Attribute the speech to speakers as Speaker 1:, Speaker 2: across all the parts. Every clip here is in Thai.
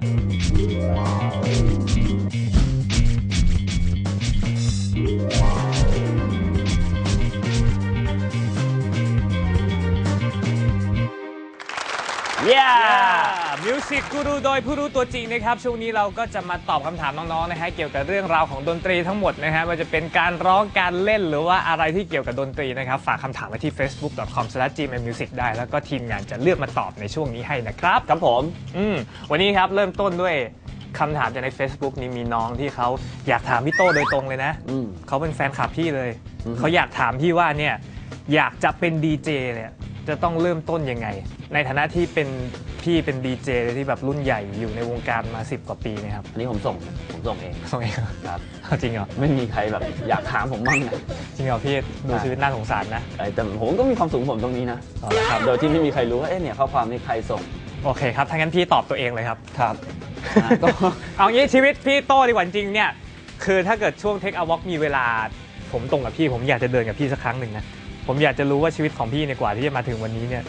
Speaker 1: เย้
Speaker 2: มิวสิกกูรูโดยผู้รู้ตัวจริงนะครับ ช่วงนี้เราก็จะมาตอบคำถามน้องๆนะฮะเกี่ยวกับเรื่องราวของดนตรีทั้งหมดนะฮะว่าจะเป็นการร้องการเล่นหรือว่าอะไรที่เกี่ยวกับดนตรีนะครับ ฝากคำถามไว้ที่ facebook.com/gmmusic ได้ แล้วก็ทีมงานจะเลือกมาตอบในช่วงนี้ให้นะครับ
Speaker 1: ครับผม
Speaker 2: อืมวันนี้ครับเริ่มต้นด้วยคำถามจากใน Facebook นี้มีน้องที่เขาอยากถามพี่โต้โดยตรงเลยนะ
Speaker 1: อืม
Speaker 2: เขาเป็นแฟนคลับพี่เลย
Speaker 1: อือฮึ
Speaker 2: เขาอยากถามพี่ว่าเนี่ยอยากจะเป็นดีเจเนี่ย จะต้องเริ่มต้นยังไง ในฐานะที่เป็นพี่เป็นดีเจที่แบบรุ่นใหญ่อยู่ในวงการมา 10 กว่าปีเนะครับ
Speaker 1: อันนี้ผมส่งผมส่งเอง
Speaker 2: ส่งเองเหรอ
Speaker 1: ครับ
Speaker 2: เอาจริงเหรอ
Speaker 1: ไม่มีใครแบบอยากถามผมบ้างนะ
Speaker 2: จริงเหรอพี่ดูชีวิตน่าสงสารนะ
Speaker 1: เอ้ยแต่ผมก็มีความสูงผมตรงนี้นะ
Speaker 2: อ๋อเหรอครับ
Speaker 1: โดยที่ไม่มีใครรู้ว่าเอ๊ะเนี่ยข้อความนี้ใครส่ง
Speaker 2: โอเคครับถ้างั้นพี่ตอบตัวเองเลยครับ
Speaker 1: ครับ ก็
Speaker 2: เอางี้ชีวิตพี่โต้ดีกว่าจริงๆเนี่ย คือถ้าเกิดช่วงเทคอ w ว l k มีเวลา ผมตรงกับพี่ผมอยากจะเดินกับพี่สักครั้งหนึ่งนะ ผมอยากจะรู้ว่าชีวิตของพี่เนี่ยกว่าที่จะมาถึงวันนี้เนี่ย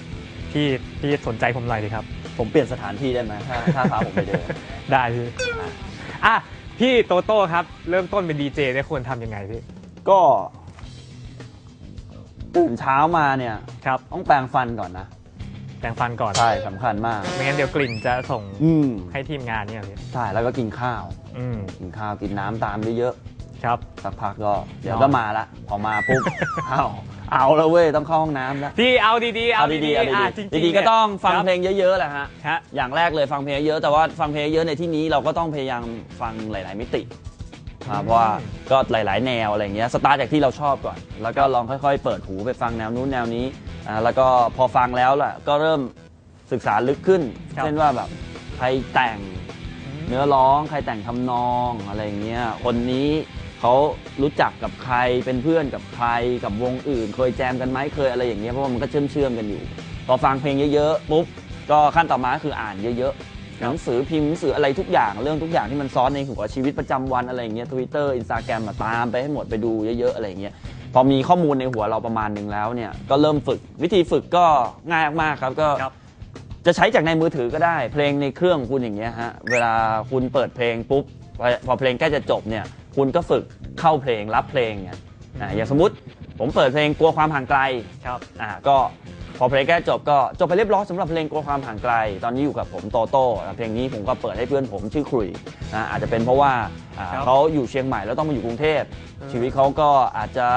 Speaker 2: พี่พี่สนใจผมหน่อยดีครับ
Speaker 1: ผมเปลี่ยนสถานที่ได้ไหมถ้าถ้าพาผมไปเดิน
Speaker 2: ได้พี่อะพี่โตโต้ครับ เริ่มต้นเป็นดีเจเนี่ยควรทำยังไงพี่
Speaker 1: ก็ตื่นเช้ามาเนี่ย
Speaker 2: ครับ
Speaker 1: ต้องแปรงฟันก่อนนะ
Speaker 2: แปรงฟันก่อน
Speaker 1: ใช่สำคัญมาก
Speaker 2: ไม่งั้นเดี๋ยวกลิ่นจะส่ง
Speaker 1: อืม
Speaker 2: ให้ทีมงานเนี่ยพี่
Speaker 1: ใช่แล้วก็กินข้าว
Speaker 2: อืม
Speaker 1: กินข้าวกินน้ำตามเยอะ
Speaker 2: ครับ
Speaker 1: ๆสักพักก็เดี๋ยว
Speaker 2: นอน
Speaker 1: ก็มาละพอมาปุ๊บเอา เอาแล้วเว้ยต้องเข้าห้องน้ำแล้ว
Speaker 2: พี่เอาดีๆ เอา
Speaker 1: เอา
Speaker 2: ดี
Speaker 1: ดี
Speaker 2: ๆ
Speaker 1: ๆเอา
Speaker 2: อะ
Speaker 1: ดี
Speaker 2: จริง
Speaker 1: ๆดีๆก็ต้องฟังเพล
Speaker 2: ง
Speaker 1: งเยอะๆแหละฮะ
Speaker 2: ฮะ
Speaker 1: อย่างแรกเลยฟังเพลงเยอะแต่ว่าฟังเพลงเยอะในที่นี้เราก็ต้องพยายามฟังหลาย ๆ มิติครับเพราะว่าก็หลาย ๆ แนวอะไรอย่างเงี้ยสตาร์ทจากที่เราชอบก่อน แล้วก็ลองค่อย ๆ เปิดหูไปฟังแนวนู้นแนวนี้อ่าแล้วก็พอฟังแล้วล่ะก็เริ่มศึกษาลึกขึ้น
Speaker 2: ครับ
Speaker 1: เช่นว่าแบบใครแต่งเนื้อร้องใครแต่งทำนองอะไรอย่างเงี้ยคนนี้ เขารู้จักกับใครเป็นเพื่อนกับใครกับวงอื่น เคยแจมกันไหมเคยอะไรอย่างเงี้ยเพราะว่ามันก็เชื่อมเชื่อมๆกันอยู่พอฟังเพลงเยอะๆปุ๊บก็ขั้นต่อมาก็คืออ่านเยอะๆหนังสือพิมพ์หนังสืออะไรทุกอย่างเรื่องทุกอย่างที่มันซ้อนในหัวชีวิตประจำวันอะไรอย่างเงี้ยทวิตเตอร์อินสตาแกรมมาตามไปให้หมดไปดูเยอะๆอะไรอย่างเงี้ยพอมีข้อมูลในหัวเราประมาณหนึ่งแล้วเนี่ยก็เริ่มฝึกวิธีฝึกก็ง่ายมากๆครับก็
Speaker 2: ครับ
Speaker 1: จะใช้จากในมือถือก็ได้ เพลงในเครื่องของคุณอย่างเงี้ยฮะเวลาคุณเปิดเพลงปุ๊บพอพอเพลงใกล้จะจบเนี่ย คุณก็ฝึกเข้าเพลงรับเพลงเนี่ยอ่าอย่างสมมติผมเปิดเพลงกลัวความห่างไกล
Speaker 2: ครับ
Speaker 1: อ่าก็พอเพลงใกล้จบก็จบไปเรียบร้อยสำหรับเพลงกลัวความห่างไกล ตอนนี้อยู่กับผมโตโต้นะเพลงนี้ผมก็เปิดให้เพื่อนผมชื่อครุยนะอาจจะเป็นเพราะว่าอ่า
Speaker 2: ครับ
Speaker 1: เขาอยู่เชียงใหม่แล้วต้องมาอยู่กรุงเทพ
Speaker 2: อืม
Speaker 1: ชีวิตเขาก็อาจจะ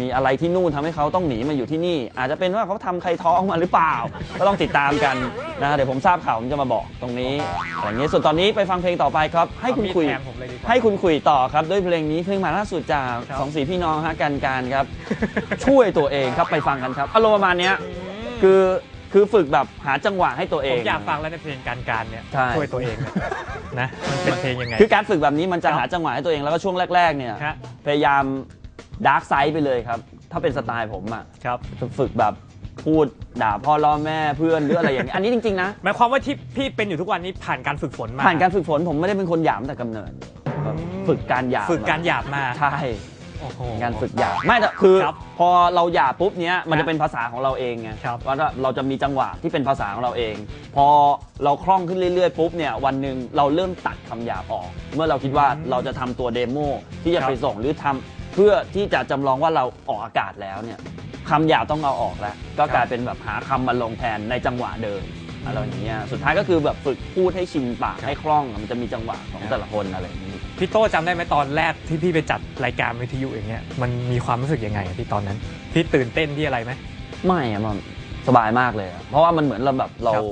Speaker 1: มีอะไรที่นู่นทำให้เขาต้องหนีมาอยู่ที่นี่ อาจจะเป็นว่าเขาทำใครท้องมาหรือเปล่า ก็ต้องติดตามกันนะเดี๋ยวผมทราบข่าวผมจะมาบอกตรงนี้อะไรอย่างเงี้ยส่วนตอนนี้ไปฟังเพลงต่อไปครับ ให้คุณคุย
Speaker 2: เอามีดแทนผมเลยดีกว่า
Speaker 1: ให้คุณคุยต่อครับด้วยเพลงนี้เพลงใหม่ล่าสุดจาก
Speaker 2: ครับ
Speaker 1: สองสีพี่น้องฮะกันการครับ ช่วยตัวเองครับไปฟังกันครับอารมณ์ประมาณเนี้ยคือคือฝึกแบบหาจังหวะให้ตัวเอ
Speaker 2: ผ
Speaker 1: ง
Speaker 2: มอยากฟังแล้วในเพลงการการเนี่ย
Speaker 1: ใช่
Speaker 2: ช่วยตัวเองเนี่ยนะมันเป็นเพลงยังไง
Speaker 1: คือการฝึกแบบนี้มันจะ
Speaker 2: ครับ
Speaker 1: หาจังหวะให้ตัวเองแล้วก็ช่วงแรกๆเนี่ย
Speaker 2: ฮะ
Speaker 1: พยายาม ดาร์กไซด์ไปเลยครับ ถ้าเป็นสไตล์ผมอะ
Speaker 2: ครับ
Speaker 1: จะฝึกแบบพูดด่าพ่อล่อแม่เพื่อนหรืออะไรอย่างเงี้ยอันนี้จริง ๆ นะ
Speaker 2: หมายความว่าที่พี่เป็นอยู่ทุกวันนี้ผ่านการฝึกฝนมา
Speaker 1: ผ่านการฝึกฝนผมไม่ได้เป็นคนหยามแต่กำเนิดแบบฝึกการหยาม
Speaker 2: ฝึกการหยาบมา
Speaker 1: ใช่
Speaker 2: โอ้โห
Speaker 1: การฝึกหยาบไม่แต่คือ
Speaker 2: ครับ
Speaker 1: พอเราหยาบปุ๊บเนี้ยมัน
Speaker 2: ครั
Speaker 1: จะ
Speaker 2: บ
Speaker 1: เป็นภาษาของเราเองไง
Speaker 2: ครับ
Speaker 1: ว่าเราจะมีจังหวะที่เป็นภาษาของเราเอง พอเราคล่องขึ้นเรื่อยๆปุ๊บเนี่ยวันหนึ่งเราเริ่มตัดคำหยาบออก เมื่อเราคิดว่าเราจะทำตัวเดโมที่จะ
Speaker 2: ครับ
Speaker 1: ไปส่งหรือทำ เพื่อที่จะจำลองว่าเราออกอากาศแล้วเนี่ยคำหยาบต้องเอาออกแล้ว ก็กลายเป็นแบบหาคำมาลงแทนในจังหวะเดิมอะไรอย่างเงี้ยสุดท้ายก็คือแบบฝึกพูดให้ชินปากให้คล่องมันจะมีจังหวะของแต่ละคนอะไรอย่างนี้
Speaker 2: พี่โต้จำได้ไหมตอนแรกที่พี่ไปจัดรายการวิทยุอย่างเงี้ยมันมีความรู้สึกยังไงอะพี่ตอนนั้นพี่ตื่นเต้นที่อะไรไหม
Speaker 1: ไม่อะมันสบายมากเลยอะเพราะว่ามันเหมือนเราแบบเรา
Speaker 2: ครับ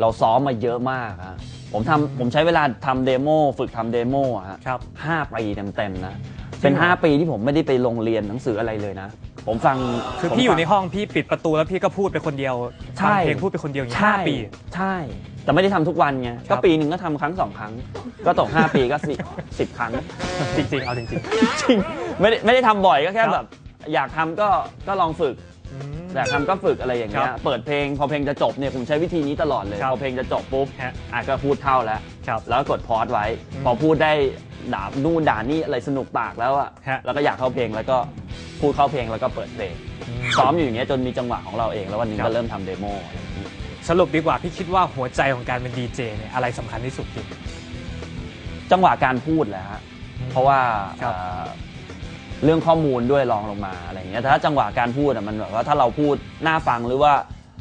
Speaker 1: เราซ้อมมาเยอะมากอะผมทำผมใช้เวลาทำเดโมฝึกทำเดโมอะฮะ
Speaker 2: ครับ
Speaker 1: ห้าปีเต็มๆนะ เป็น
Speaker 2: จริงเหรอ
Speaker 1: 5ปีที่ผมไม่ได้ไปโรงเรียนหนังสืออะไรเลยนะ ผมฟัง
Speaker 2: คือ
Speaker 1: ผม
Speaker 2: พี่อยู่
Speaker 1: ฟัง
Speaker 2: ในห้องพี่ปิดประตูแล้วพี่ก็พูดไปคนเดียว
Speaker 1: ใช่
Speaker 2: ฟังเพลงพูดไปคนเดียวอย่างเงี้ย
Speaker 1: ใช่
Speaker 2: ห้าปี
Speaker 1: ใช่ แต่ไม่ได้ทำทุกวันไง
Speaker 2: ครั
Speaker 1: ก็
Speaker 2: บ
Speaker 1: ปีหนึ่งก็ทำครั้งสองครั้ง ก็ตก 5 ปีก็สิสิบครั้ง
Speaker 2: จริงๆ เอาจริง
Speaker 1: จริง ไม่ได้ไม่ได้ทำบ่อยก็แค่
Speaker 2: ครับ
Speaker 1: แบบ อยากทำก็ก็ลองฝึก
Speaker 2: ๆอืม
Speaker 1: อยากทำก็ฝึกอะไรอย่างเงี้
Speaker 2: ค
Speaker 1: ย
Speaker 2: รับ
Speaker 1: เปิดเพลงพอเพลงจะจบเนี่ยผมใช้วิธีนี้ตลอดเลย
Speaker 2: ครับ
Speaker 1: พอเพลงจะจบปุ๊บ
Speaker 2: ฮะ
Speaker 1: อะก็พูดเข้าแล้ว
Speaker 2: ครับ
Speaker 1: แล้วก็กดพอสไว้
Speaker 2: อืม
Speaker 1: พอพูดได้ ด่านู่นด่านี่อะไรสนุกปากแล้วอะ
Speaker 2: ฮะ
Speaker 1: แล้วก็อยากเข้าเพลงแล้วก็พูดเข้าเพลงแล้วก็เปิดเพลง
Speaker 2: อืม
Speaker 1: ซ้อมอยู่อย่างเงี้ยจนมีจังหวะของเราเอง แล้ววันหนึง
Speaker 2: ครับ
Speaker 1: ก็เริ่มทำเดโมอะไรอย่างงี้
Speaker 2: สรุปดีกว่าพี่คิดว่าหัวใจของการเป็นดีเจเนี่ยอะไรสำคัญที่สุดพี่
Speaker 1: จังหวะการพูดแหละฮะ เพราะว่า
Speaker 2: ครับ
Speaker 1: เอ่อเรื่องข้อมูลด้วยรองลงมาอะไรอย่างเงี้ยแต่ถ้าจังหวะการพูดอะมันแบบว่าถ้าเราพูดน่าฟังหรือว่า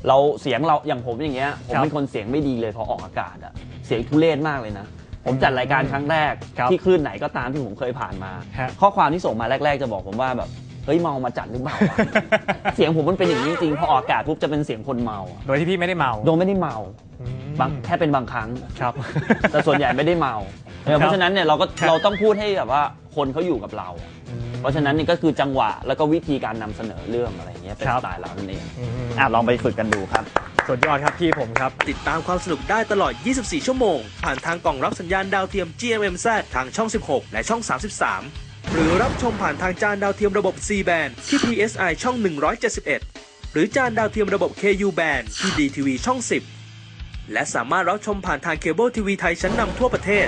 Speaker 1: เราเสียงเราอย่างผมอย่างเงี้ยผมเป็นคนเสียงไม่ดีเลยพอออกอากาศอะเสียงทุเรศมากเลยนะ ผมจัดรายการครั้งแรก
Speaker 2: ครับ
Speaker 1: ที่คลื่นไหนก็ตามที่ผมเคยผ่านมา
Speaker 2: ฮะ
Speaker 1: ข้อความที่ส่งมาแรก ๆ จะบอกผมว่าแบบเฮ้ยเมามาจัดหรือเปล่าวะ เสียงผมมันเป็นอย่างนี้จริงๆพอออกอากาศปุ๊บจะเป็นเสียงคนเมาอะ
Speaker 2: โดยที่พี่ไม่ได้เมา
Speaker 1: โดยไม่ได้เมา
Speaker 2: อืม
Speaker 1: บางแค่เป็นบางครั้ง
Speaker 2: ครับ
Speaker 1: แต่ส่วนใหญ่ไม่ได้เมาเออเพราะฉะนั้นเนี่ยเราก็
Speaker 2: ครับ
Speaker 1: เราต้องพูดให้แบบว่าคนเขาอยู่กับเราเพราะฉะนั้นนี่ก็คือจังหวะแล้วก็วิธีการนำเสนอเรื่องอะไรเงี้ยเป็น
Speaker 2: ครั
Speaker 1: ส
Speaker 2: บ
Speaker 1: ไตล์เรานั่นเอง
Speaker 2: อืม
Speaker 1: อะลองไปฝึกกันดูครับ
Speaker 2: สุดยอดครับพี่ผมครับ
Speaker 3: ติดตามความสนุกได้ตลอด 24 ชั่วโมง ผ่านทางกล่องรับสัญญาณดาวเทียม GMMZ ทางช่อง 16 และช่อง 33 หรือรับชมผ่านทางจานดาวเทียมระบบ C band ที่ PSI ช่อง 171 หรือจานดาวเทียมระบบ KU band ที่ DTV ช่อง 10 และสามารถรับชมผ่านทางเคเบิลทีวีไทยชั้นนำทั่วประเทศ